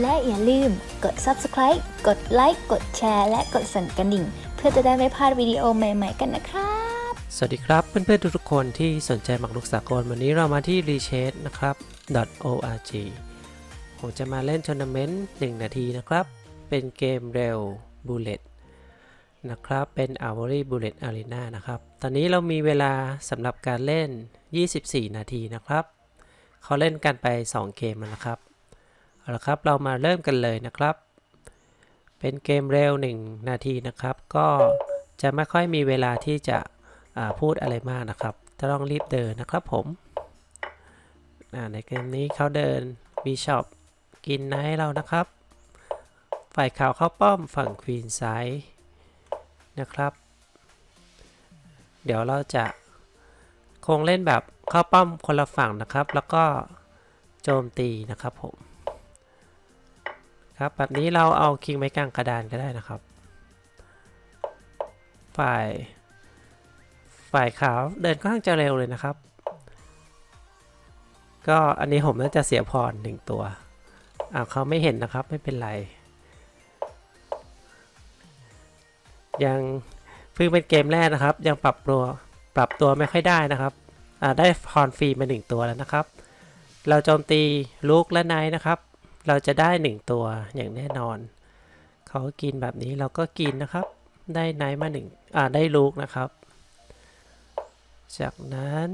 และอย่าลืมกด subscribe กดไลค์ กดแชร์ และกดสั่นกระดิ่ง เพื่อจะได้ไม่พลาดวิดีโอใหม่ ๆ กันนะครับ สวัสดีครับเพื่อนๆทุกๆคนที่สนใจหมากรุกสากลวันนี้เรามาที่ recheck นะครับ .org ผมจะมาเล่นทัวร์นาเมนต์1นาทีนะครับ เป็นเกมเร็ว Bullet นะครับ เป็น Armory Bullet Arena นะครับ ตอนนี้เรามีเวลาสำหรับการเล่น 24 นาทีนะครับ เขาเล่นกันไป 2 เกมแล้วนะครับ เอาละครับเรามาเริ่มกันเลยนะครับ เป็นเกมเร็ว 1 นาทีนะครับ ก็จะไม่ค่อยมีเวลาที่จะพูดอะไรมากนะครับจะต้องรีบเดินนะครับผมในเกมนี้เขาเดินบีชอปกินไนท์เรานะครับ ฝ่ายขาวเข้าป้อมฝั่งควีนไซด์นะครับ เดี๋ยวเราจะคงเล่นแบบเข้าป้อมคนละฝั่งนะครับ แล้วก็โจมตีนะครับผม ครับแบบนี้เราเอาคิงไม้กลางกระดานก็ได้นะครับ ฝ่าย ฝ่ายขาวเดินค่อนข้างจะเร็วเลยนะครับ ก็อันนี้ผมน่าจะเสียพรหนึ่งตัวอ้าเขาไม่เห็นนะครับไม่เป็นไร ยังเพิ่งเป็นเกมแรกนะครับ ยังปรับตัวปรับตัวไม่ค่อยได้นะครับอ่าได้พรฟรีมาหนึ่งตัวแล้วนะครับ เราโจมตีลูกและไนนะครับ เราจะได้หนึ่งตัวอย่างแน่นอน เขากินแบบนี้เราก็กินนะครับ ได้ไนท์มาหนึ่งอ่าได้ลูกนะครับ จากนั้น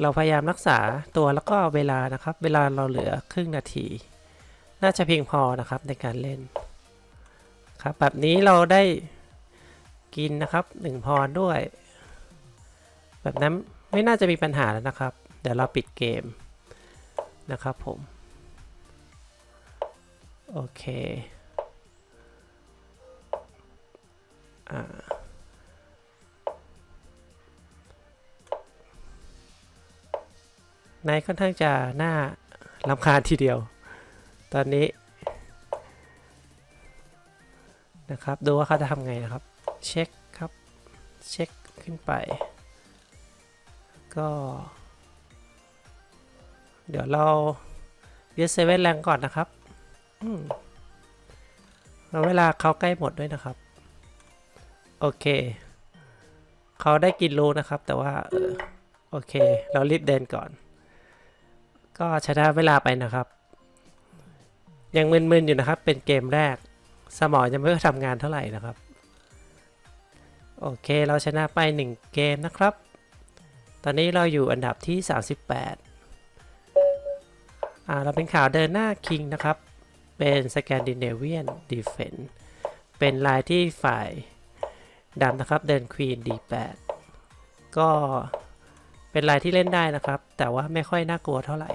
เราพยายามรักษาตัวแล้วก็เวลานะครับ เวลาเราเหลือครึ่งนาที น่าจะเพียงพอนะครับในการเล่นครับแบบนี้เราได้กินนะครับหนึ่งพรด้วย แบบนั้นไม่น่าจะมีปัญหาแล้วนะครับ เดี๋ยวเราปิดเกมนะครับผม โอเคอ่านค่อนข้างจะน่าลำคาญทีเดียว ตอนนี้ นะครับ ดูว่าเขาจะทำไงนะครับ เช็คครับ เช็คขึ้นไป ก็ เดี๋ยวเรายึดเซเว่นแรงก่อนนะครับ แล้วเวลาเขาใกล้หมดด้วยนะครับ โอเค เขาได้กินรูนะครับ แต่ว่าเออโอเค เรารีบเดินก่อน ก็ช้ได้เวลาไปนะครับ ยังมึนๆอยู่นะครับ เป็นเกมแรก สมองยังไม่ค่อยทำงานเท่าไหร่นะครับ โอเค เราชนะไป 1 เกมนะครับ ตอนนี้เราอยู่อันดับที่ 38อ่าเราเป็นข่าวเดินหน้าคิงนะครับ เป็นสแกนดิเนเวียนดีเฟนเป็นลายที่ฝ่ายดำนะครับ เดินควีน D8 ก็เป็นลายที่เล่นได้นะครับ แต่ว่าไม่ค่อยน่ากลัวเท่าไหร่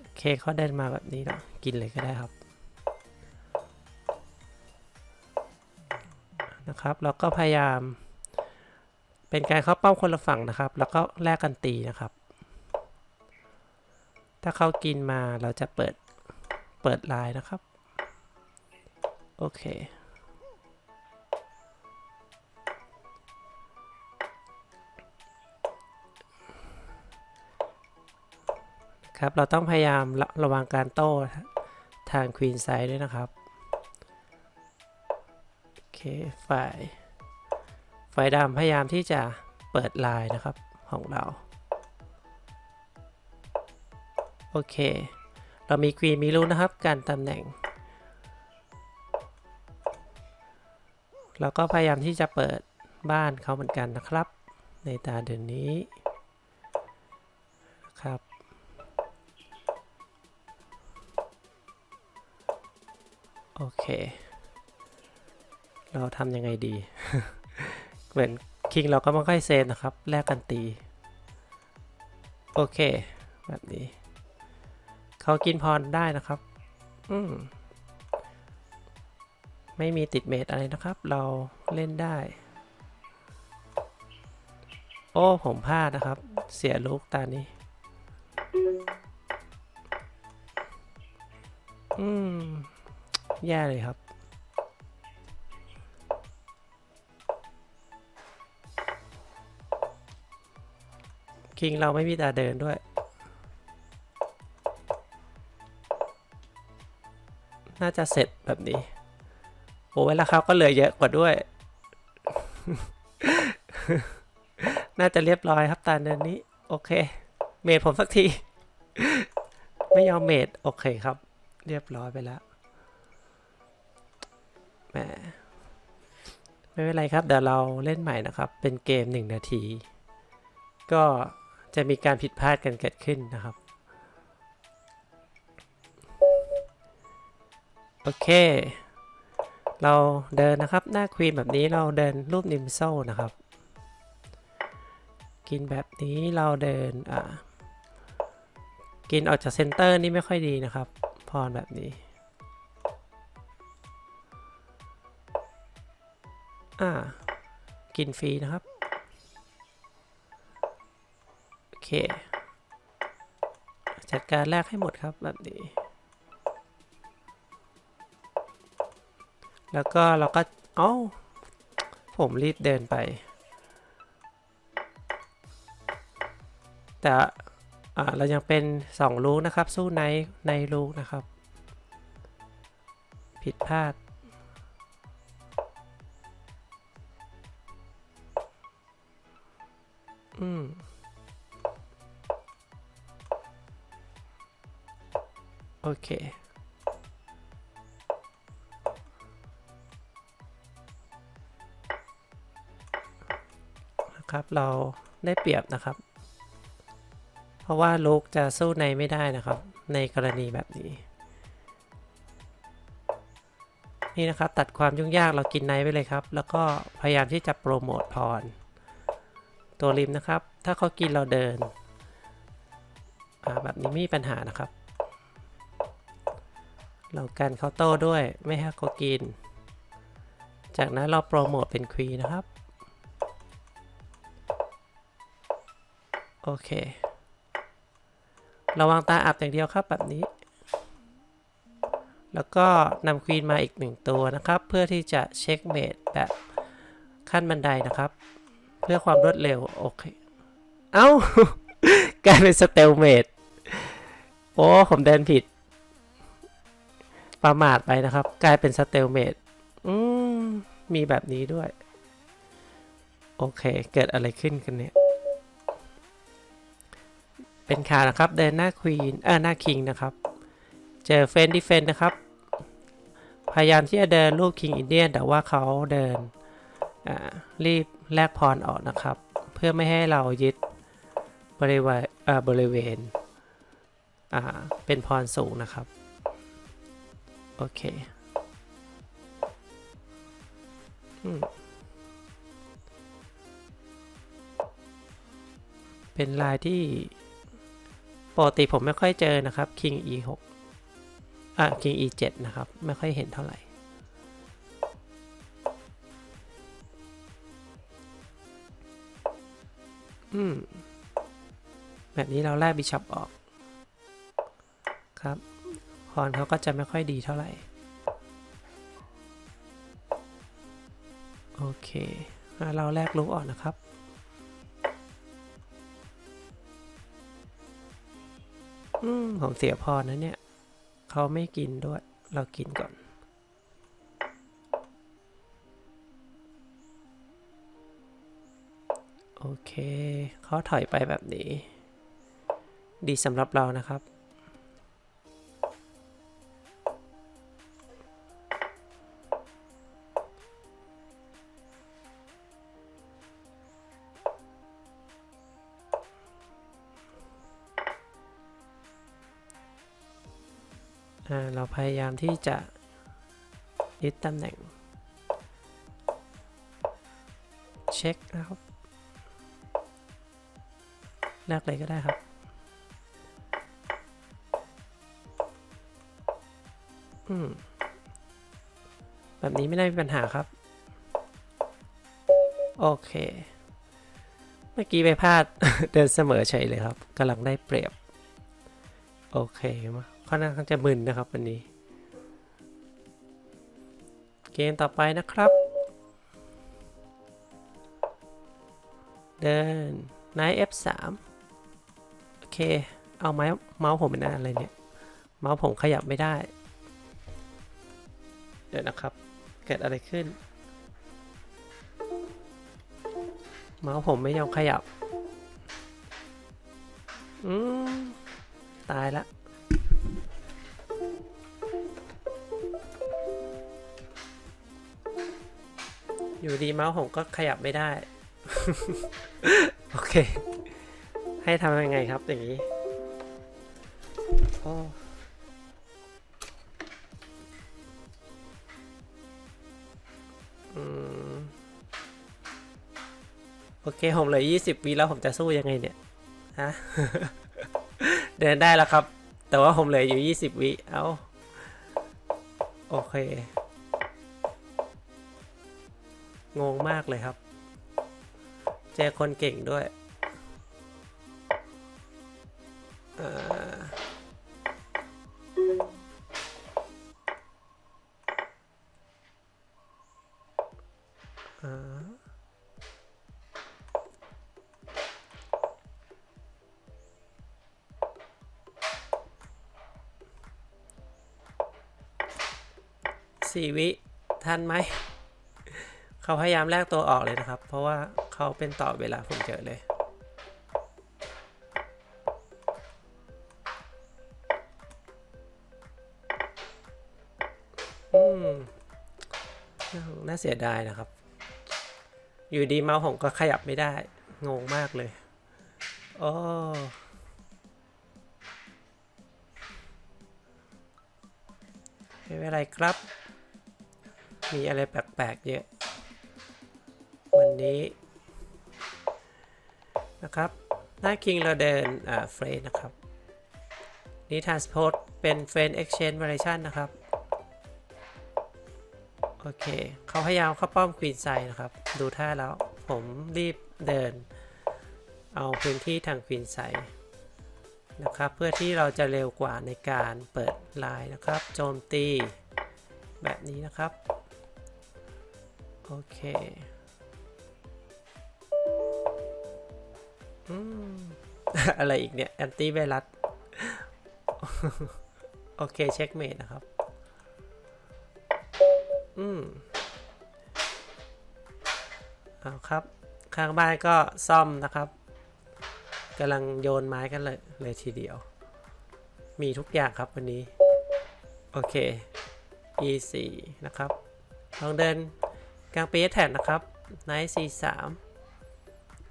โอเคเขาเดินมาแบบนี้เนาะกินเลยก็ได้ครับนะครับแล้วก็พยายาม เป็นการเข้าเป้าคนละฝั่งนะครับ แล้วก็แลกกันตีนะครับ ถ้าเขากินมาเราจะเปิด เปิดลายนะครับ โอเค ครับ เราต้องพยายามระระวังการโต้ทางควีนไซด์ด้วยนะครับ โอเค ฝ่าย ฝ่ายดำพยายามที่จะเปิดลายนะครับของเรา โอเค เรามีควีนมีรู้นะครับ การตำแหน่ง เราก็พยายามที่จะเปิดบ้านเขาเหมือนกันนะครับ ในตาเดือนนี้ครับ โอเค เราทำยังไงดี เหมือนคิงเราก็ไม่ค่อยเซนนะครับ แลกกันตี โอเค แบบนี้ เขากินพรได้นะครับ อืมไม่มีติดเมดอะไรนะครับ เราเล่นได้ โอ้ผมพลาดนะครับ เสียลูกตานี้ อืม แย่เลยครับ คิงเราไม่มีตาเดินด้วย น่าจะเสร็จแบบนี้ โอ้เวลาเขาก็เหลือเยอะกว่าด้วย น่าจะเรียบร้อยครับตาเดินนี้ โอเค เมดผมสักที ไม่ยอมเมดโอเคครับ เรียบร้อยไปแล้วแหมไม่เป็นไรครับ เดี๋ยวเราเล่นใหม่นะครับ เป็นเกม 1 นาที ก็จะมีการผิดพลาดกันเกิดขึ้นนะครับ โอเค เราเดินนะครับหน้าควีนแบบนี้เราเดินรูปนิมโซนะครับ กินแบบนี้เราเดินอ่ากินออกจากเซนเตอร์นี่ไม่ค่อยดีนะครับ พรแบบนี้อ่ากินฟรีนะครับ โอเค จัดการแรกให้หมดครับแบบนี้ แล้วก็เราก็ เอ้า ผมรีบเดินไป แต่เรายังเป็น 2 ลูกนะครับ สู้ในในลูกนะครับ ผิดพลาด อืมโอเค นะครับ เราได้เปรียบนะครับ เพราะว่าลูกจะสู้ในไม่ได้นะครับ ในกรณีแบบนี้ นี่นะครับตัดความยุ่งยากเรากินในไปเลยครับ แล้วก็พยายามที่จะโปรโมทพร ตัวริมนะครับ ถ้าเขากินเราเดินแบบนี้ไม่มีปัญหานะครับ เรากันเขาโต้ด้วยไม่ให้เขากิน จากนั้นเราโปรโมทเป็นควีนะครับ โอเค ระวังตาอับอย่างเดียวครับแบบนี้ แล้วก็นำควีนมาอีกหนึ่งตัวนะครับ เพื่อที่จะเช็คเมดแบบขั้นบันไดนะครับ เพื่อความรวดเร็ว โอเค เอ้า กลายเป็นสเตลเมดโอ้ ผมเดินผิด ประมาทไปนะครับ กลายเป็นสเตลเมดอืม มีแบบนี้ด้วย โอเค เกิดอะไรขึ้นกันเนี่ย เป็นข่าวนะครับเดินหน้าควีนเออหน้าคิงนะครับ เจอเฟนดิเฟนนะครับ พยายามที่จะเดินลูกคิงอินเดียนแต่ว่าเขาเดินอ่ารีบแลกพรออกนะครับ เพื่อไม่ให้เรายึดบริเวณอ่าบริเวณเป็นพรสูงนะครับ โอเคเป็นลายที่ ปกติผมไม่ค่อยเจอนะครับ King E 6อะ King E 7นะครับ ไม่ค่อยเห็นเท่าไหร่ อืม แบบนี้เราแลกบิชอปออก ครับพรเขาก็จะไม่ค่อยดีเท่าไหร่ โอเค เราแลกลูกออกนะครับ อืมผมเสียพอนะเนี่ย เขาไม่กินด้วย เรากินก่อน โอเค เขาถอยไปแบบนี้ ดีสำหรับเรานะครับ พยายามที่จะยึดตำแหน่ง เช็คนะครับเลือกเลยก็ได้ครับอืมแบบนี้ไม่ได้มีปัญหาครับ โอเค เมื่อกี้ไปพลาด เดินเสมอเฉยเลยครับกำลังได้เปรียบ โอเคมา ค่อนข้างจะมึนนะครับวันนี้ เกมต่อไปนะครับ เดินนาย F3 โอเค เอาไม้เมาส์ผมเป็นอะไรเนี่ย เมาส์ผมขยับไม่ได้ เดี๋ยวนะครับ เกิดอะไรขึ้น เมาส์ผมไม่ยอมขยับ อืม ตายละ อยู่ดีเมาส์ผมก็ขยับไม่ได้ โอเค ให้ทำยังไงครับอย่างนี้โอ้อืมโอเค ผมเหลือ20วิแล้วผมจะสู้ยังไงเนี่ยฮะเดินได้แล้วครับ แต่ว่าผมเหลืออยู่ 20วิเอาโอเค งงมากเลยครับ เจอคนเก่งด้วยอ่อเอ่อสี่วิ ทันไหม เขาพยายามแลกตัวออกเลยนะครับ เพราะว่าเขาเป็นต่อเวลาผมเจอเลยน่าเสียดายนะครับ อยู่ดีเมาส์ผมก็ขยับไม่ได้ งงมากเลยโอ้ไม่เป็นไรครับ มีอะไรแปลกๆเยอะ นี้นะครับหน้าคิงเราเดินอ่าเฟรนนะครับ นี่ transport เป็นเฟรน exchange variation นะครับ โอเค เขาพยายามเข้าป้อมควีนไซนะครับ ดูท่าแล้วผมรีบเดิน เอาพื้นที่ทางควีนไซนะครับ เพื่อที่เราจะเร็วกว่าในการเปิดลน์นะครับ โจมตีแบบนี้นะครับ โอเค อะไรอีกเนี่ย แอนตี้ไวรัส โอเค เช็คเมดนะครับ อืมเอาครับ ข้างบ้านก็ซ่อมนะครับกำลังโยนไม้กันเลยเลยทีเดียว มีทุกอย่างครับวันนี้ โอเค e4 นะครับ ลองเดินกลางปีแท็นะครับไนท์ c3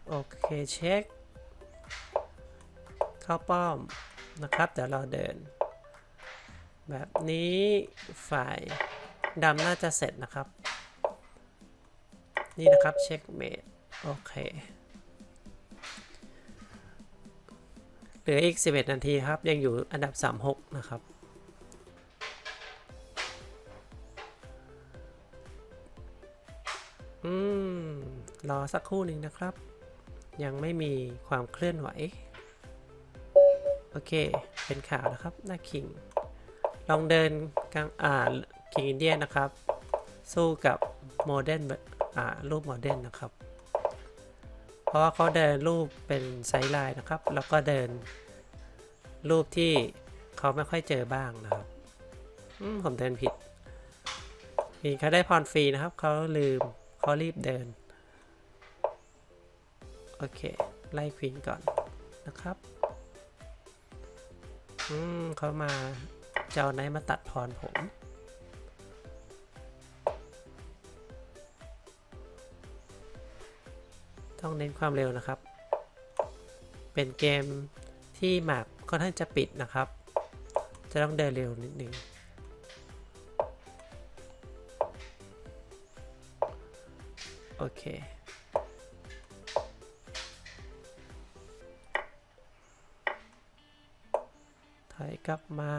โอเค เช็ค เข้าป้อมนะครับ เดี๋ยวเราเดิน แบบนี้ฝ่ายดำน่าจะเสร็จนะครับ นี่นะครับเช็คเมดโอเค เหลืออีก 11 นาทีครับ ยังอยู่อันดับ 36 นะครับอืม รอสักครู่หนึ่งนะครับ ยังไม่มีความเคลื่อนไหว โอเค เป็นข่าวนะครับ หน้าคิง ลองเดินกลางอ่าคิงอินเดียนะครับ สู้กับโมเดนอ่ารูปโมเดนนะครับ เพราะว่าเขาเดินรูปเป็นไซด์ไลน์นะครับ แล้วก็เดินรูปที่เขาไม่ค่อยเจอบ้างนะครับมผมเดินผิดมีเขาได้พรฟรีนะครับ เขาลืมเขารีบเดิน โอเค ไล่ควีนก่อนนะครับ อืมเขามาจะเอาไนมาตัดพรผม ต้องเน้นความเร็วนะครับ เป็นเกมที่แมปค่อนข้างจะปิดนะครับ จะต้องเดินเร็วนิดนึงโอเค กลับมา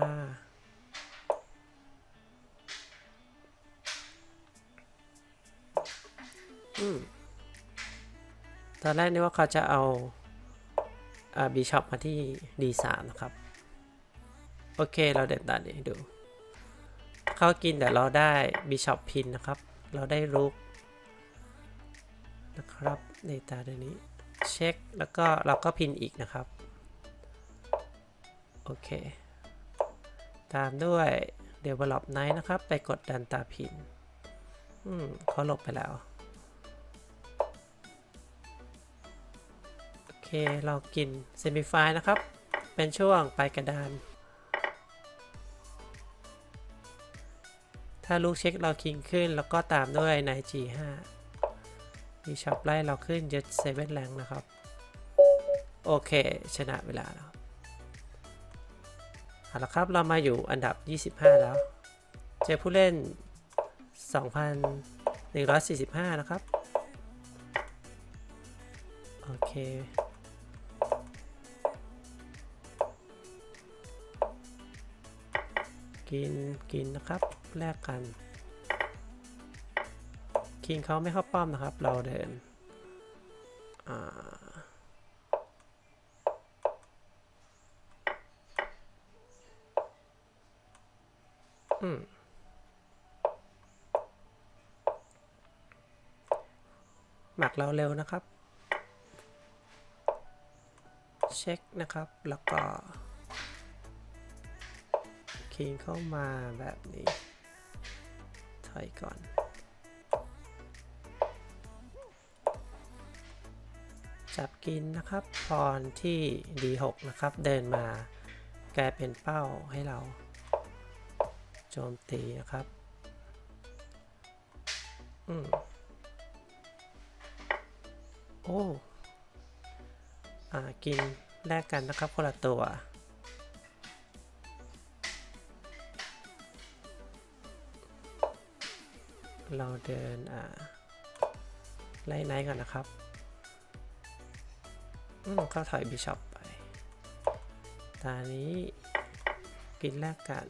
อืมตอนแรกนึกว่าเขาจะเอาอาบีช็อปมาที่ D3 นะครับ โอเคเราเดินตามนี้ดู เขากินแต่เราได้บีช็อปพินนะครับ เราได้รุกนะครับในตาเดี๋ยวนี้เช็ค แล้วก็เราก็พินอีกนะครับ โอเค ตามด้วย develop night นะครับ ไปกดดันตาพินอืมเขาหลบไปแล้ว โอเค เรากิน semify นะครับ เป็นช่วงไปกระดาน ถ้าลูกเช็คเราคิงขึ้น แล้วก็ตามด้วยใน G5 มีช็อปไล่เราขึ้นยึด7แรงนะครับ โอเค ชนะเวลาแล้ว เอาละครับเรามาอยู่อันดับ 25 แล้ว เจอผู้เล่น 2,145 นะครับ โอเค กิน กินนะครับ แลกกัน คิงเขาไม่เข้าป้อมนะครับ เราเดิน อ่า อืม หมัก เราเร็วนะครับ เช็คนะครับแล้วก็คิงเข้ามาแบบนี้ถอยก่อนจับกินนะครับพรที่ D6 นะครับ เดินมากลายเป็นเป้าให้เรา โจมตีนะครับ อืม โอ้อ่ากินแลกกันนะครับคนละตัว เราเดินอ่าไล่ไนท์ก่อนนะครับอืมเข้าถอยบิชอปไป ตานี้กินแลกกัน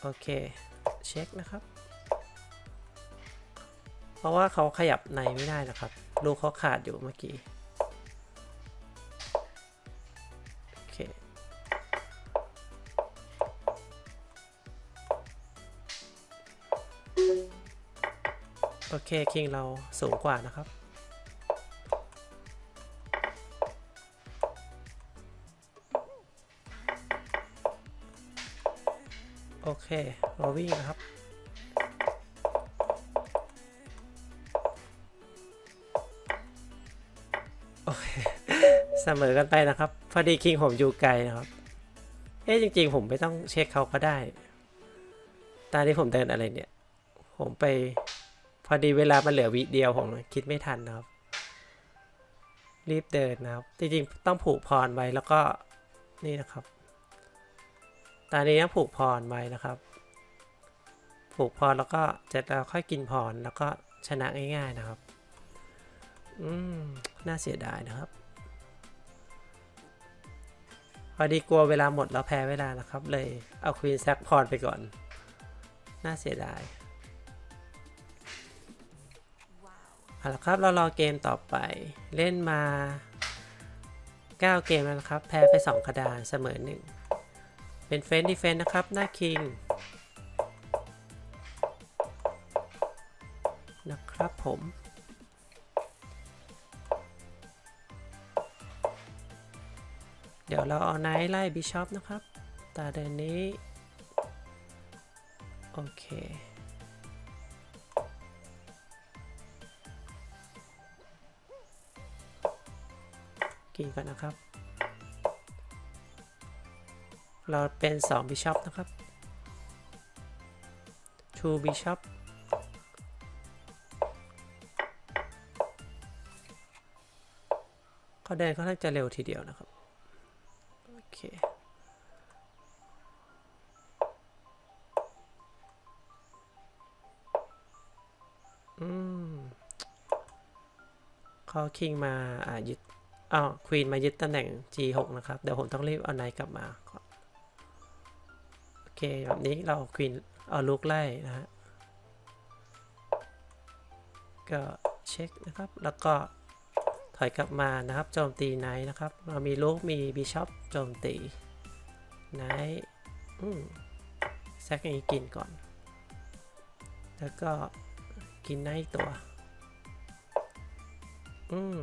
โอเค เช็คนะครับ ราะว่าเขาขยับในไม่ได้นะครับ ลูกเขาขาดอยู่เมื่อกี้โอเคโอเคคิงเราสูงกว่านะครับโอเคเราวิ่งนะครับ เคเสมอกันไปนะครับ พอดีคิงผมอยู่ไกลนะครับ เอ๊ะจริง ๆ ผมไม่ต้องเช็คเขาก็ได้ ตาที่ผมเดินอะไรเนี่ย ผมไป พอดีเวลามันเหลือวิเดียวผมคิดไม่ทันนะครับ รีบเดินนะครับ จริงๆ ต้องผูกพรไว้แล้วก็นี่นะครับตอนนี้ต้องผูกพรไว้นะครับ ผูกพรแล้วก็จะเราค่อยกินพรแล้วก็ชนะง่าย ๆนะครับ อืม น่าเสียดายนะครับ พอดีกลัวเวลาหมดแล้วแพ้เวลานะครับ เลยเอาควีนแซกพอร์ไปก่อน น่าเสียดายเอาละครับเรารอเกมต่อไปเล่นมา 9 เกมแล้วครับ แพ้ไป 2 กระดานเสมอ 1 เป็นเฟนดีเฟนนะครับ หน้าคิง นะครับผม ดี๋ยวเราเอาไนท์ไล่บิชอปนะครับ ตาเดินนี้ โอเค กินก่อนนะครับ เราเป็น2 Bishop นะครับ2 Bishop เขาเดินค่อนข้างจะเร็วทีเดียวนะครับ เค อืมเขาคิงมา อ่ายึดอ้าวควีนมายึดตำแหน่ง G6 นะครับ เดี๋ยวผมต้องรีบเอาไนท์กลับมาก่อนโอเค แบบนี้เราควีนเอาลูกไล่นะฮะ ก็เช็คนะครับ แล้วก็ ถอยกลับมานะครับโจมตีไนท์นะครับ เรามีลูกมีบิชอปโจมตีไนท์แซกอย่างนี้กินก่อน แล้วก็กินไนท์ตัว อืม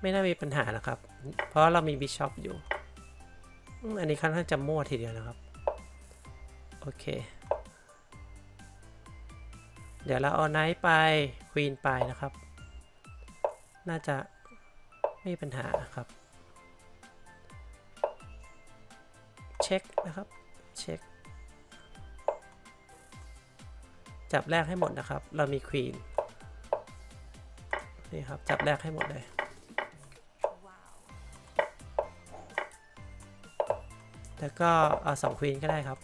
ไม่น่ามีปัญหานะครับ เพราะเรามีบิชอปอยู่ อันนี้ค่อนข้างจะมั่วทีเดียวนะครับ โอเค เดี๋ยวเราเอาไนท์ไปควีนไปนะครับ น่าจะไม่มีปัญหาครับ เช็คนะครับ เช็ค จับแรกให้หมดนะครับ เรามีควีนนี่ครับ จับแรกให้หมดเลยแล้วก็เอาสองควีนก็ได้ครับ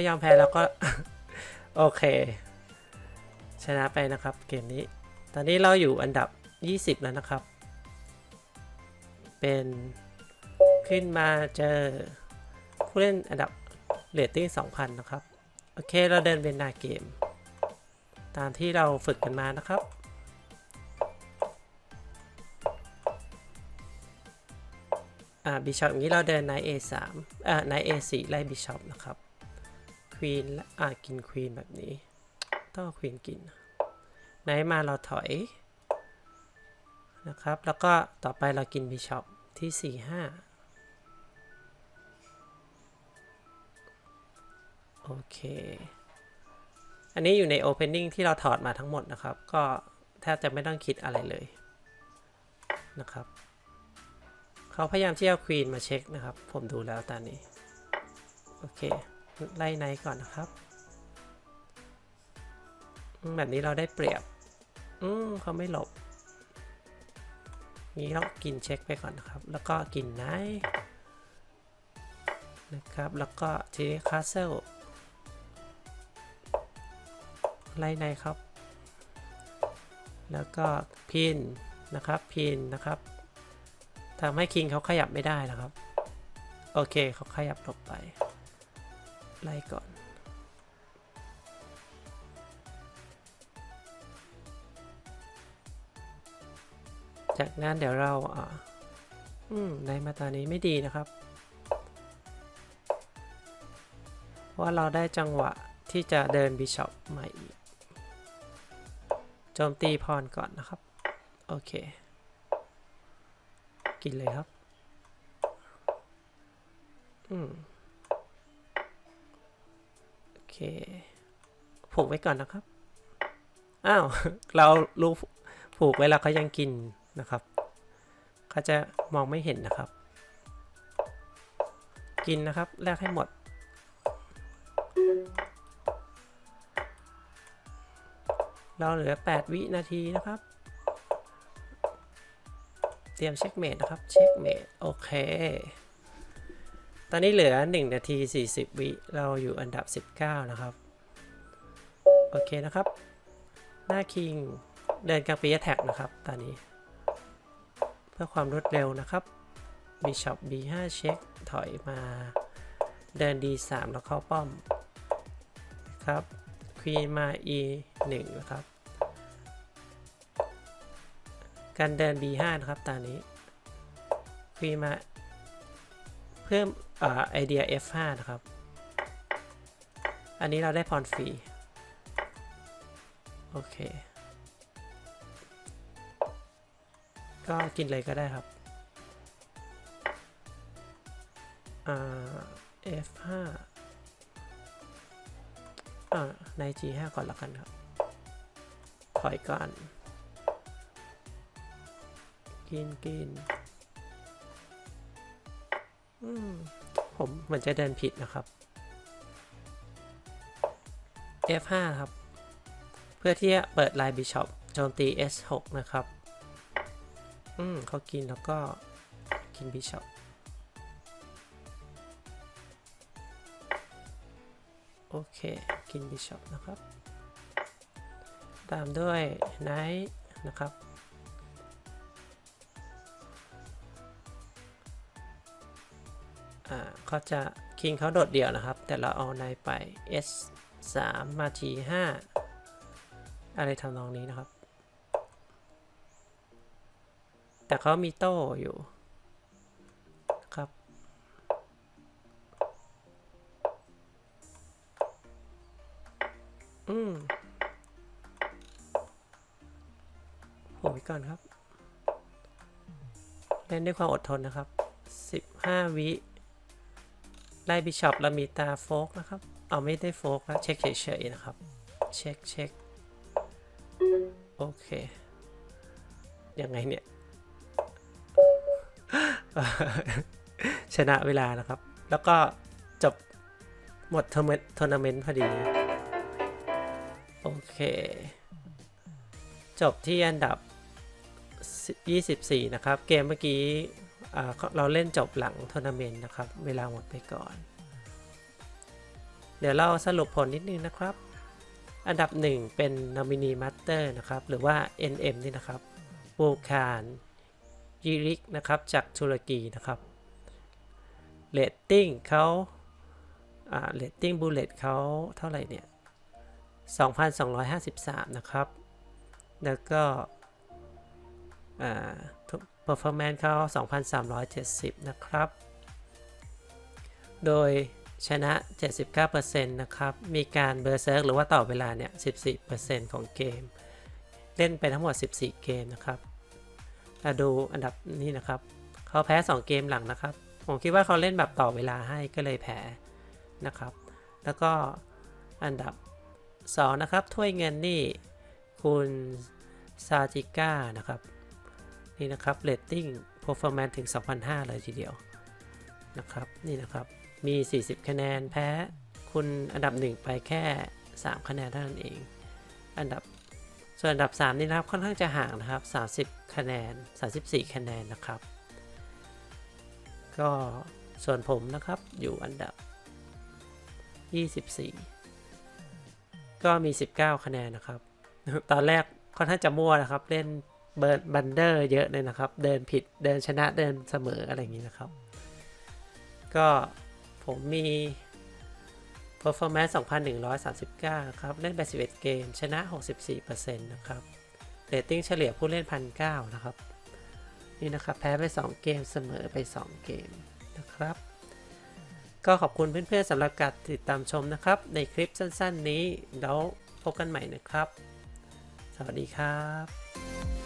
ไม่ยอมแพ้แล้วก็ โอเค ชนะไปนะครับเกมนี้ ตอนนี้เราอยู่อันดับ 20 แล้วนะครับ เป็นขึ้นมาเจอผู้เล่นอันดับเรตติ้ง 2,000 นะครับ โอเค เราเดินเป็นนาเกม ตามที่เราฝึกกันมานะครับอ่าบิชอปอย่างนี้เราเดินไน A3 อ่าไน A4 ไล่บิชอปนะครับ วีนอ่ากินควีนแบบนี้ ต้องควีนกินไนมาเราถอยนะครับ แล้วก็ต่อไปเรากินบิชอปที่ 4 5 โอเค อันนี้อยู่ใน Opening ที่เราถอดมาทั้งหมดนะครับ ก็แทบจะไม่ต้องคิดอะไรเลยนะครับ เขาพยายามที่จะควีนมาเช็คนะครับ ผมดูแล้วตอนนี้ โอเค ไล่ไนก่อนนะครับ แบบนี้เราได้เปรียบ อืมเขาไม่หลบ นี้เรากินเช็คไปก่อนนะครับ แล้วก็กินไนนะครับ แล้วก็ทีนี้คาสเซิลไล่ไนครับ แล้วก็พินนะครับพินนะครับทำให้คิงเขาขยับไม่ได้นะครับ โอเคเขาขยับหลบไป ไล่ก่อน จากนั้นเดี๋ยวเราอ่าอืมในมาตานี้ไม่ดีนะครับ ว่าเราได้จังหวะที่จะเดินบิชอปใหม่อีกโจมตีพรก่อนนะครับ โอเค กินเลยครับ อืม ผูกไว้ก่อนนะครับ อ้าว เรารู้ผูกไว้แล้วเขายังกินนะครับเขาจะมองไม่เห็นนะครับ กินนะครับแลกให้หมด เราเหลือ 8 วินาทีนะครับ เตรียมเช็คเมดนะครับ เช็คเมดโอเค ตอนนี้เหลือ 1 นาที 40 วิ เราอยู่อันดับ 19 นะครับ โอเคนะครับ หน้าคิง เดินกลางปีแท็กนะครับ ตอนนี้ เพื่อความรวดเร็วนะครับ Bishop B5 เช็ค ถอยมา เดิน D3 แล้วเข้าป้อม ครับ Queen มา E1 นะครับ การเดิน B5 นะครับตอนนี้ Queen มาเพิ่ม ไอเดีย F5 นะครับ อันนี้เราได้พรฟรี โอเค ก็กินเลยก็ได้ครับอ F5 อใน G5 ก่อนละกันครับ ถอยก่อน กินกิน ผมเหมือนจะเดินผิดนะครับ F5 ครับ เพื่อที่จะเปิดลน์บิชอปโจมตี S6 นะครับ อืมเขากินแล้วก็กินบิชอปโอเค กินบิชอปนะครับ ตามด้วยไนท์นะครับ เขาจะคิงเขาโดดเดี่ยวนะครับ แต่เราเอานท์ไป S 3มา G 5อะไรทำนองนี้นะครับ แต่เขามีโต้อยู่ครับออืมโหยก่อนครับ เล่นด้วยความอดทนนะครับ 15 วิ ไล่บิชอปแล้วมีตาโฟกนะครับ เอาไม่ได้โฟกแล้วเช็คเฉยๆนะครับ เช็คเช็คโอเค ยังไงเนี่ย ชนะเวลานะครับ แล้วก็จบหมดทัวร์นาเมนต์พอดี โอเค จบที่อันดับ 24 นะครับ เกมเมื่อกี้ เราเล่นจบหลังทัวร์นาเมนต์นะครับ เวลาหมดไปก่อน เดี๋ยวเราสรุปผลนิดนึงนะครับ อันดับ 1 เป็น Nominee Master นะครับ หรือว่า NM นี่นะครับวูคานยิริกนะครับ จากตุรกีนะครับเรตติ้งเขาเรตติ้งบูเลตเขาเท่าไหร่เนี่ย 2,253 นะครับ แล้วก็ performance เขา 2,370 นะครับ โดยชนะ 79%นะครับ มีการเบอร์เซิร์กหรือว่าต่อเวลาเนี่ย 14%ของเกม เล่นไปทั้งหมด 14 เกมนะครับมาดูอันดับนี้นะครับ เขาแพ้ 2 เกมหลังนะครับ ผมคิดว่าเขาเล่นแบบต่อเวลาให้ก็เลยแพ้นะครับ แล้วก็อันดับ 2 นะครับ ถ้วยเงินนี่คุณซาจิก้านะครับ นี่นะครับเรตติ้ง performance ถึง 2,500 เลยทีเดียวนะครับนี่นะครับมี 40 คะแนนแพ้คุณอันดับ 1 ไปแค่ 3 คะแนนเท่านั้นเอง อันดับส่วนอันดับ 3 นี่นะครับค่อนข้างจะห่างนะครับ 30 คะแนน 34 คะแนนนะครับ ก็ส่วนผมนะครับอยู่อันดับ 24 ก็มี 19 คะแนนนะครับ ตอนแรกค่อนข้างจะมั่วนะครับเล่น เบิร์นบันเดอร์เยอะเลยนะครับ เดินผิดเดินชนะเดินเสมออะไรอย่างนี้นะครับ ก็ผมมี performance 2,139นะครับ เล่นไป 11 เกม ชนะ 64%นะครับเรตติ้งเฉลี่ยผู้เล่น 1,900 นะครับ นี่นะครับ แพ้ไป 2 เกมเสมอไป 2 เกมนะครับ ก็ขอบคุณเพื่อนๆสำหรับการติดตามชมนะครับ ในคลิปสั้นๆนี้แล้วพบกันใหม่นะครับ สวัสดีครับ